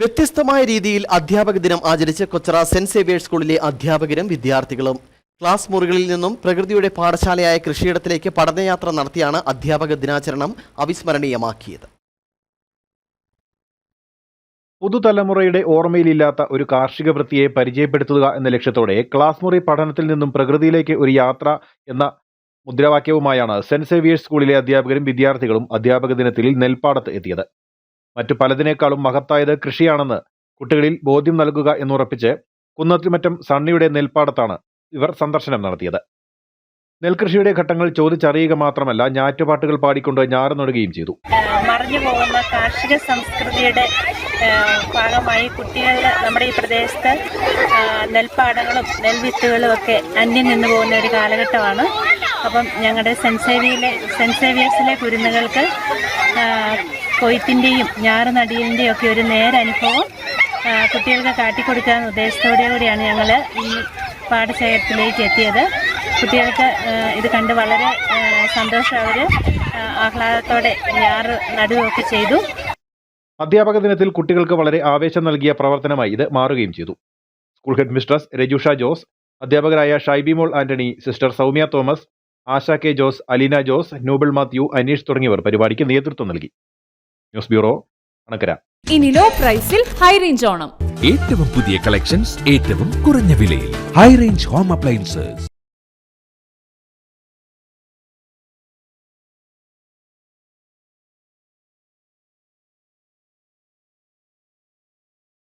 വ്യത്യസ്തമായ രീതിയിൽ അധ്യാപക ദിനം ആചരിച്ച് കൊച്ചറ സെന്റ് സേവിയേഴ്സ് സ്കൂളിലെ അധ്യാപകരും വിദ്യാർത്ഥികളും. ക്ലാസ് മുറികളിൽ നിന്നും പ്രകൃതിയുടെ പാഠശാലയായ കൃഷിയിടത്തിലേക്ക് പഠനയാത്ര നടത്തിയാണ് അധ്യാപക ദിനാചരണം അവിസ്മരണീയമാക്കിയത്. പുതുതലമുറയുടെ ഓർമ്മയിലില്ലാത്ത ഒരു കാർഷിക വൃത്തിയെ പരിചയപ്പെടുത്തുക എന്ന ലക്ഷ്യത്തോടെ ക്ലാസ് മുറി പഠനത്തിൽ നിന്നും പ്രകൃതിയിലേക്ക് ഒരു യാത്ര എന്ന മുദ്രാവാക്യവുമായാണ് സെന്റ് സേവിയേഴ്സ് സ്കൂളിലെ അധ്യാപകരും വിദ്യാർത്ഥികളും അധ്യാപക ദിനത്തിൽ നെൽപ്പാടത്ത് എത്തിയത്. മറ്റു പലതിനേക്കാളും മഹത്തായത് കൃഷിയാണെന്ന് കുട്ടികളിൽ ബോധ്യം നൽകുക എന്നുറപ്പിച്ച് കുന്നത്തിമറ്റം സണ്ണിയുടെ നെൽപ്പാടത്താണ് ഇവർ സന്ദർശനം നടത്തിയത്. നെൽകൃഷിയുടെ ഘട്ടങ്ങൾ ചോദിച്ചറിയുക മാത്രമല്ല ഞാറ്റുപാട്ടുകൾ പാടിക്കൊണ്ട് ഞാറ് നടുകയും ചെയ്തു മറിഞ്ഞു പോകുന്ന കാർഷിക സംസ്കൃതിയുടെ ഭാഗമായി കുട്ടികൾ നമ്മുടെ ഈ പ്രദേശത്ത് നെൽപ്പാടങ്ങളും നെൽവിത്തുകളും ഒക്കെ അന്യം നിന്ന് പോകുന്ന ഒരു കാലഘട്ടമാണ്. അപ്പം ഞങ്ങളുടെ സെന്റ് സേവിയിലെ സെന്റ് സേവിയേഴ്സിലെ കുരുന്നുകൾക്ക് കൊയ്ത്തിന്റെയും ഞാറ് നടിയിന്റെയും ഒക്കെ ഒരു നേരനുഭവം കുട്ടികൾക്ക് കാട്ടിക്കൊടുക്കാൻ ഉദ്ദേശത്തോടെ കൂടിയാണ് ഞങ്ങൾ ഈ പാടശേഖരത്തിലേക്ക് എത്തിയത്. കുട്ടികൾക്ക് ഇത് കണ്ട് വളരെ സന്തോഷം അവർ ആഹ്ലാദത്തോടെ ഞാറ് നടുകയൊക്കെ ചെയ്തു. അധ്യാപക ദിനത്തിൽ കുട്ടികൾക്ക് വളരെ ആവേശം നൽകിയ പ്രവർത്തനമായി ഇത് മാറുകയും ചെയ്തു. School head mistress Rajusha Jose അധ്യാപകരായ ഷൈബിമോൾ ആന്റണി സിസ്റ്റർ സൗമ്യ തോമസ് ആശ കെ ജോസ് അലീന ജോസ് നോബിൾ മാത്യു അനീഷ് തുടങ്ങിയവർ പരിപാടിക്ക് നേതൃത്വം നൽകി. ന്യൂസ് ബ്യൂറോ അണക്കര ഇനി ലോ പ്രൈസിൽ ഹൈ റേഞ്ച് ഓണം. ഏറ്റവും പുതിയ കളക്ഷൻസ് ഏറ്റവും കുറഞ്ഞ വിലയിൽ. High range home appliances